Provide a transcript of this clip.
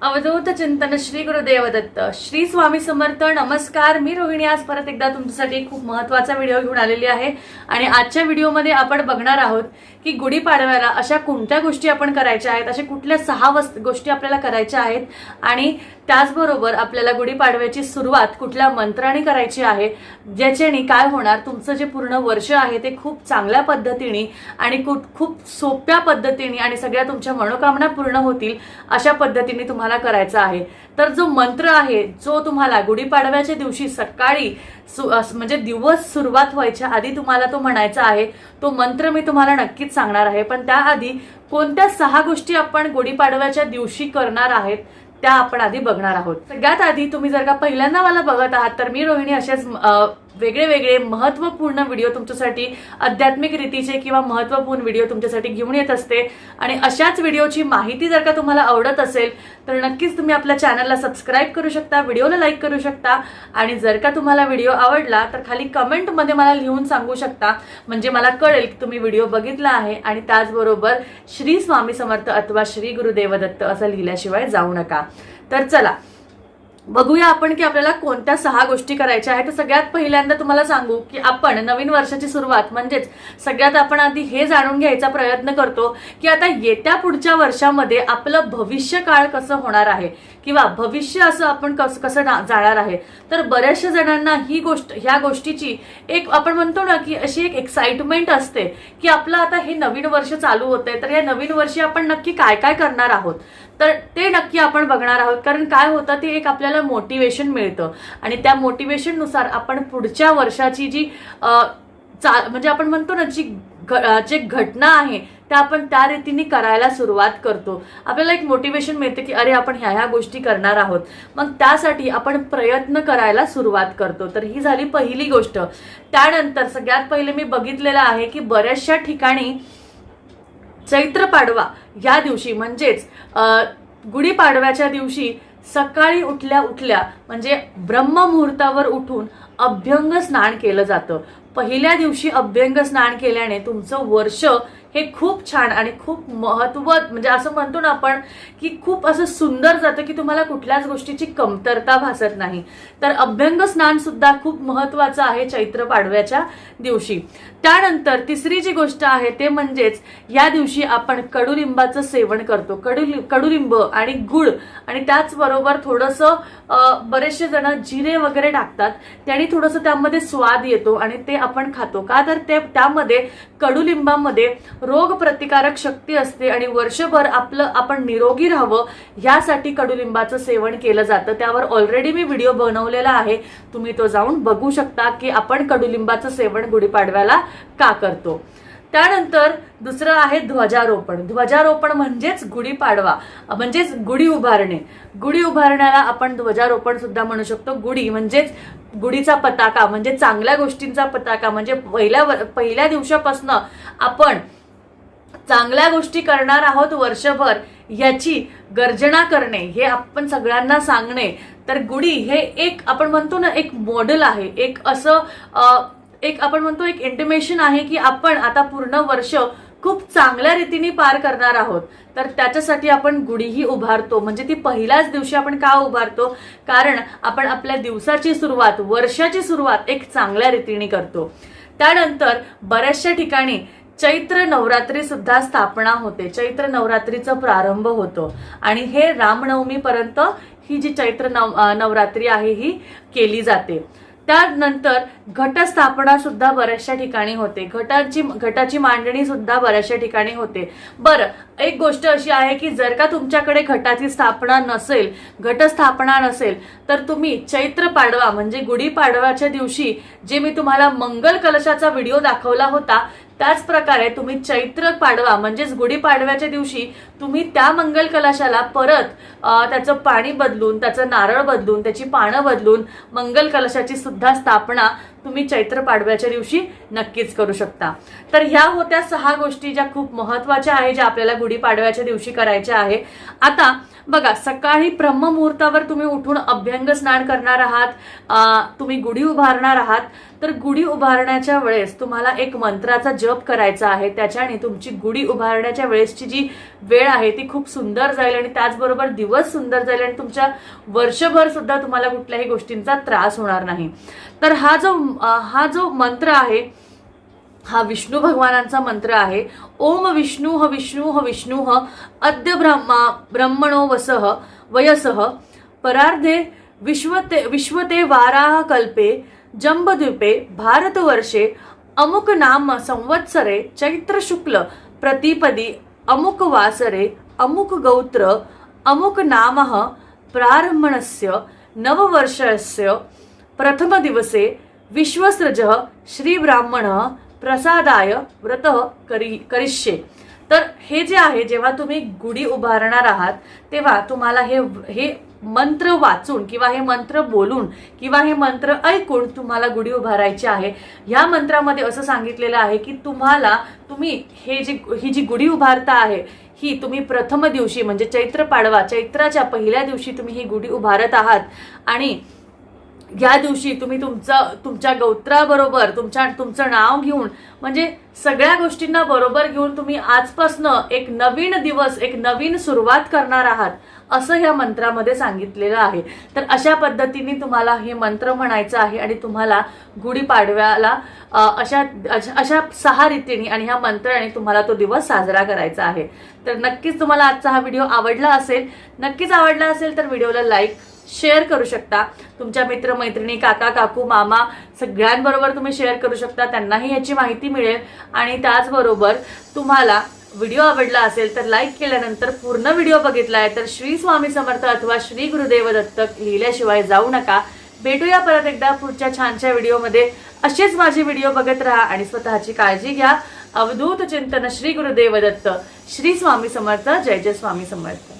अवधूत चिंतन श्री गुरुदेव दत्त श्री स्वामी समर्थ नमस्कार. मी रोहिणी आज परत एकदा तुमच्यासाठी खूप महत्त्वाचा व्हिडिओ घेऊन आलेली आहे. आणि आजच्या व्हिडिओमध्ये आपण बघणार आहोत की गुढीपाडव्याला अशा कोणत्या गोष्टी आपण करायच्या आहेत अशा कुठल्या सहा वस्त गोष्टी आपल्याला करायच्या आहेत आणि त्याचबरोबर आपल्याला गुढीपाडव्याची सुरुवात कुठल्या मंत्राने करायची आहे ज्याच्याने काय होणार तुमचं जे पूर्ण वर्ष आहे ते खूप चांगल्या पद्धतीने आणि खूप खूप सोप्या पद्धतीने आणि सगळ्या तुमच्या मनोकामना पूर्ण होतील अशा पद्धतीने तुम्हाला करायचा आहे. तर जो मंत्र आहे जो तुम्हाला गुढीपाडव्याच्या दिवशी सकाळी सु- म्हणजे दिवस सुरुवात व्हायच्या आधी तुम्हाला तो म्हणायचा आहे तो मंत्र मी तुम्हाला नक्कीच सांगणार आहे. पण त्याआधी कोणत्या सहा गोष्टी आपण गुढीपाडव्याच्या दिवशी करणार आहेत त्या आपण आधी बघणार आहोत. सगळ्यात आधी तुम्ही जर का पहिल्यांदा मला बघत आहात तर मी रोहिणी असेच वेगळे वेगळे महत्त्वपूर्ण व्हिडिओ तुमच्यासाठी आध्यात्मिक रीतीचे किंवा महत्त्वपूर्ण व्हिडिओ तुमच्यासाठी घेऊन येत असते. आणि अशाच व्हिडिओची माहिती जर का तुम्हाला आवडत असेल तर नक्कीच तुम्ही आपल्या चॅनलला सबस्क्राईब करू शकता व्हिडिओला लाईक करू शकता. आणि जर का तुम्हाला व्हिडिओ आवडला तर खाली कमेंटमध्ये मला लिहून सांगू शकता. म्हणजे मला कळेल की तुम्ही व्हिडिओ बघितला आहे. आणि त्याचबरोबर श्री स्वामी समर्थ अथवा श्री गुरुदेवदत्त असं लिहिल्याशिवाय जाऊ नका. तर चला बघूया आपण की आपल्याला कोणत्या सहा गोष्टी करायच्या आहेत. तर सगळ्यात पहिल्यांदा तुम्हाला सांगू की आपण नवीन वर्षाची सुरुवात म्हणजेच सगळ्यात आपण आधी हे जाणून घ्यायचा प्रयत्न करतो की आता येत्या पुढच्या वर्षामध्ये आपलं भविष्य काळ कसं होणार आहे. किंवा भविष्य असं आपण कसं कसं ना- जाणार आहे. तर बऱ्याचशा जणांना ही गोष्ट ह्या गोष्टीची एक आपण म्हणतो ना की अशी एक एक्साइटमेंट असते की आपलं आता हे नवीन वर्ष चालू होतंय तर या नवीन वर्षी आपण नक्की काय काय करणार आहोत? तर ते नक्की आपण बघणार आहोत कारण काय होतं ते एक आपल्याला मोटिवेशन मिळतं. आणि त्या मोटिवेशननुसार आपण पुढच्या वर्षाची जी चा म्हणजे आपण म्हणतो ना जी घ- जे घटना आहे त्या आपण त्या रीतीने करायला सुरुवात करतो. आपल्याला एक मोटिवेशन मिळते की अरे आपण ह्या ह्या गोष्टी करणार आहोत. मग त्यासाठी आपण प्रयत्न करायला सुरुवात करतो. तर ही झाली पहिली गोष्ट. त्यानंतर सगळ्यात पहिले मी बघितलेलं आहे की बऱ्याचशा ठिकाणी चैत्र पाडवा या दिवशी म्हणजेच गुढीपाडव्याच्या दिवशी सकाळी उठल्या उठल्या म्हणजे ब्रह्ममुहूर्तावर उठून अभ्यंग स्नान केलं जातं. पहिल्या दिवशी अभ्यंग स्नान केल्याने तुमचं वर्ष हे खूप छान आणि खूप महत्त्व म्हणजे असं म्हणतो ना आपण की खूप असं सुंदर जातं की तुम्हाला कुठल्याच गोष्टीची कमतरता भासत नाही. तर अभ्यंग स्नान सुद्धा खूप महत्वाचं आहे चैत्र पाडव्याच्या दिवशी. त्यानंतर तिसरी जी गोष्ट आहे ते म्हणजेच या दिवशी आपण कडुलिंबाचं सेवन करतो. कडु कडुलिंब आणि गुळ आणि त्याचबरोबर थोडंसं बरेचसे जण जिरे वगैरे टाकतात. त्याने थोडंसं त्यामध्ये स्वाद येतो आणि ते आपण खातो. का? तर ते त्यामध्ये कडुलिंबामध्ये रोग प्रतिकारक शक्ती असते आणि वर्षभर आपलं आपण निरोगी राहावं यासाठी कडुलिंबाचं सेवन केलं जातं. त्यावर ऑलरेडी मी व्हिडिओ बनवलेला आहे. तुम्ही तो जाऊन बघू शकता की आपण कडुलिंबाचं सेवन गुढीपाडव्याला का करतो. त्यानंतर दुसरं आहे ध्वजारोपण. ध्वजारोपण म्हणजेच गुढीपाडवा म्हणजेच गुढी उभारणे. गुढी उभारण्याला आपण ध्वजारोपण सुद्धा म्हणू शकतो. गुढी म्हणजेच गुढीचा पताका म्हणजे चांगल्या गोष्टींचा पताका म्हणजे पहिल्या पहिल्या दिवसापासनं आपण चांगल्या गोष्टी करणार आहोत वर्षभर याची गर्जना करणे हे आपण सगळ्यांना सांगणे तर गुढी हे एक आपण म्हणतो ना एक मॉडेल आहे. एक असं एक आपण म्हणतो एक इंटिमेशन आहे की आपण आता पूर्ण वर्ष खूप चांगल्या रीतीने पार करणार आहोत. तर त्याच्यासाठी आपण गुढीही उभारतो. म्हणजे ती पहिल्याच दिवशी आपण का उभारतो? कारण आपण आपल्या दिवसाची सुरुवात वर्षाची सुरुवात एक चांगल्या रीतीने करतो. त्यानंतर बऱ्याचशा ठिकाणी चैत्र नवरात्री सुद्धा स्थापना होते. चैत्र नवरात्रीचा प्रारंभ होतो. आणि हे रामनवमीपर्यंत ही जी चैत्र नव नवरात्री आहे ही केली जाते. त्यानंतर घटस्थापना सुद्धा बऱ्याचशा ठिकाणी होते. घटाची घटाची मांडणी सुद्धा बऱ्याचशा ठिकाणी होते. बरं एक गोष्ट अशी आहे की जर का तुमच्याकडे घटाची स्थापना नसेल घटस्थापना नसेल तर तुम्ही चैत्र पाडवा म्हणजे गुढीपाडव्याच्या दिवशी जे मी तुम्हाला मंगल कलशाचा व्हिडिओ दाखवला होता त्याच प्रकारे तुम्ही चैत्र पाडवा म्हणजेच गुढी पाडव्याच्या दिवशी तुम्ही त्या मंगल कलशाला परत त्याचं पाणी बदलून त्याचं नारळ बदलून त्याची पानं बदलून मंगल कलशाची सुद्धा स्थापना तुम्ही चैत्र पाडव्याच्या दिवशी नक्कीच करू शकता. तर ह्या होत्या सहा गोष्टी ज्या खूप महत्त्वाच्या आहे ज्या आपल्याला गुढीपाडव्याच्या दिवशी करायच्या आहे. आता बघा सकाळी ब्रह्ममुहूर्तावर तुम्ही उठून अभ्यंग स्नान करणार आहात तुम्ही गुढी उभारणार आहात. तर गुढी उभारण्याच्या वेळेस तुम्हाला एक मंत्राचा जप करायचा आहे. त्याच्याने तुमची गुढी उभारण्याच्या वेळेसची जी वेळ आहे ती खूप सुंदर जाईल आणि त्याचबरोबर दिवस सुंदर जाईल आणि तुमच्या वर्षभर सुद्धा तुम्हाला कुठल्याही गोष्टींचा त्रास होणार नाही. तर हा जो हा जो मंत्र आहे हा विष्णू भगवानांचा मंत्र आहे ओम विष्णू ह विष्णू ह विष्णू ह अद्य ब्रह्मा ब्रह्मणो वसह वयसः परार्धे विश्वते विश्वते वाराह कल्पे जंबद्वीपे भारतवर्षे अमुक नाम संवत्सरे चैत्र शुक्ल प्रतिपदी अमुक वासरे अमुक गौत्र अमुक नाम प्रारम्भणस्य नववर्षस्य प्रथमदिवसे विश्वसृज श्रीब्राह्मण प्रसादाय व्रत करी करिष्ये. तर हे जे आहे जेव्हा तुम्ही गुढी उभारणार आहात तेव्हा तुम्हाला हे हे मंत्र वाचून किंवा हे मंत्र बोलून किंवा हे मंत्र ऐकून तुम्हाला गुढी उभारायची आहे. ह्या मंत्रामध्ये असं सांगितलेलं आहे की तुम्हाला तुम्ही हे जी ही जी गुढी उभारता आहे ही तुम्ही प्रथम दिवशी म्हणजे चैत्र पाडवा चैत्राच्या पहिल्या दिवशी तुम्ही ही गुढी उभारत आहात. आणि या दिवशी तुम्ही तुमचं तुमच्या गौत्राबरोबर तुमच्या तुमचं नाव घेऊन म्हणजे सगळ्या गोष्टींना बरोबर घेऊन तुम्ही आजपासनं एक नवीन दिवस एक नवीन सुरुवात करणार आहात असं ह्या मंत्रामध्ये सांगितलेलं आहे. तर अशा पद्धतीने तुम्हाला हे मंत्र म्हणायचं आहे आणि तुम्हाला गुढीपाडव्याला अशा अशा- अशा सहा रीतीने आणि ह्या मंत्राने तुम्हाला तो दिवस साजरा करायचा आहे. तर नक्कीच तुम्हाला आजचा हा व्हिडिओ आवडला असेल नक्कीच आवडला असेल तर व्हिडिओला लाईक शेअर करू शकता. तुमच्या मित्रमैत्रिणी काका काकू मामा सगळ्यांबरोबर तुम्ही शेअर करू शकता. त्यांनाही याची माहिती मिळेल. आणि त्याचबरोबर तुम्हाला व्हिडिओ आवडला असेल तर लाईक केल्यानंतर पूर्ण व्हिडिओ बघितलाय तर श्री स्वामी समर्थ अथवा श्री गुरुदेव दत्तक लिहिल्याशिवाय जाऊ नका. भेटूया परत एकदा पुढच्या छानच्या व्हिडिओमध्ये. असेच माझे व्हिडिओ बघत राहा आणि स्वतःची काळजी घ्या. अवधूत चिंतन श्री गुरुदेव दत्त. श्री स्वामी समर्थ. जय जय स्वामी समर्थ.